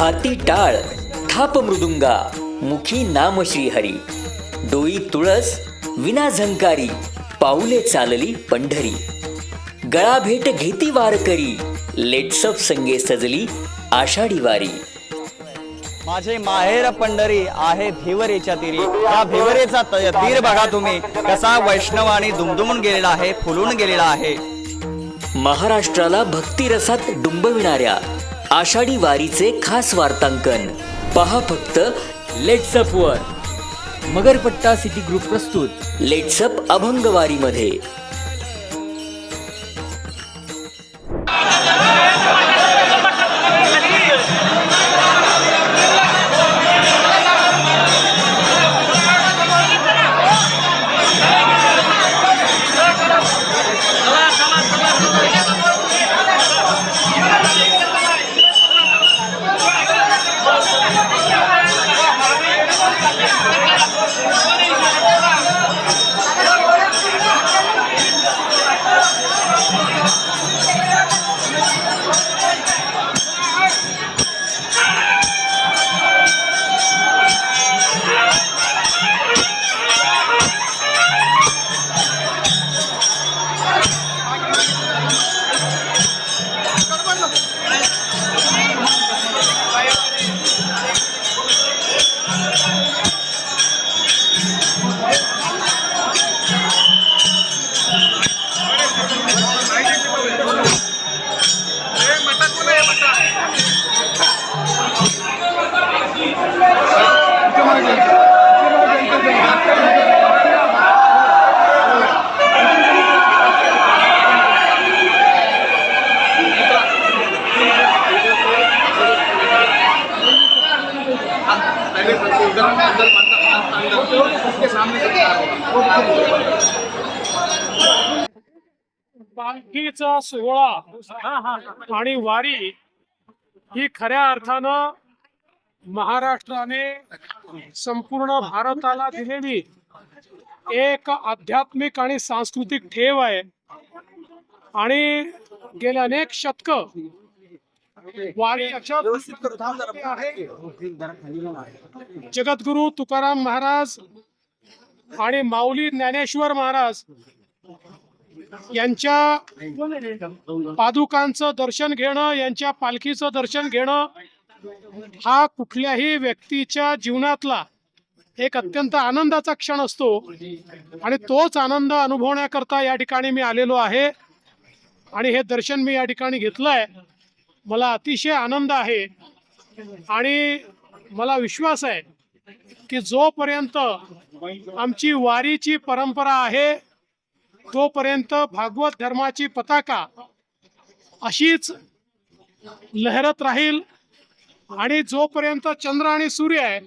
हाती टाळ थाप मृदुंगा मुखी नाम श्रीहरी. डोई तुळस विना झंकारी पाऊले चालली पंढरी. गळा भेट घेती वारकरी लेट्सअप संगे सजली आषाढी वारी. माझे माहेर पंढरी आहे भिवरेच्या तीरी. या भिवरेचा तीर बघा तुम्ही. कसा वैष्णव आणि दुमदुमून गेलेला आहे फुलून गेलेला आहे. महाराष्ट्राला भक्तिरसात डुंबविणाऱ्या आषाढी वारीचे खास वार्तांकन. पहा फक्त लेट्सअप वर. मगरपट्टा सिटी ग्रुप प्रस्तुत. लेट्सअप अभंग पालखीचा सोहळा आणि वारी ही खऱ्या अर्थानं महाराष्ट्राने संपूर्ण भारताला दिलेली एक आध्यात्मिक आणि सांस्कृतिक ठेव आहे. आणि गेले अनेक शतक वारी जगद्गुरु तुकाराम महाराज आणि माऊली ज्ञानेश्वर महाराज यांच्या पादुकांचं दर्शन घेणं यांच्या पालखीचं दर्शन घेणं हा कुठल्याही व्यक्तीच्या जीवनातला एक अत्यंत आनंदाचा क्षण असतो. आणि तोच आनंद अनुभवण्याकरता या ठिकाणी मी आलेलो आहे. आणि हे दर्शन मी या ठिकाणी घेतलंय. मला अतिशय आनंद आहे. आणि मला विश्वास आहे की जोपर्यंत आमची वारीची परंपरा आहे तोपर्यंत भागवत धर्माची पताका अशीच लहरत राहील आणि जोपर्यंत चंद्र आणि सूर्य आहे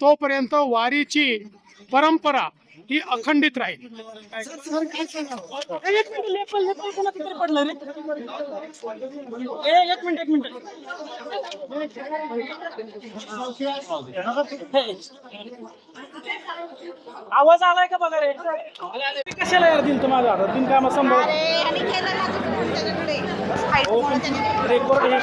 तोपर्यंत वारीची परंपरा ही अखंडित राहील. एक मिनिट एक मिनिट आवाज आलाय का बघा रे? कशाला यार दिल तुम्हाला आता दिन संभव. फाईट मुळे त्याने- रेकॉर्ड हे